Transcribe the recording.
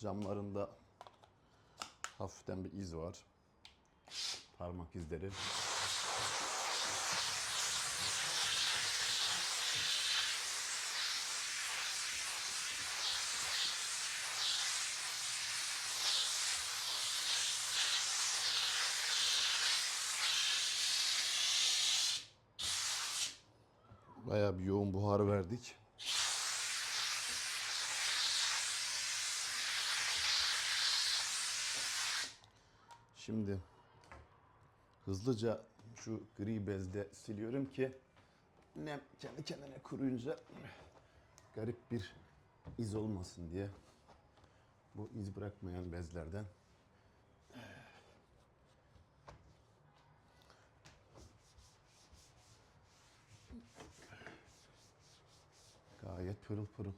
Camlarında hafiften bir iz var. Parmak izleri. Bayağı bir yoğun buhar verdik. Şimdi hızlıca şu gri bezle siliyorum ki nem kendi kendine kuruyunca garip bir iz olmasın diye. Bu iz bırakmayan bezlerden. Gayet pırıl pırıl.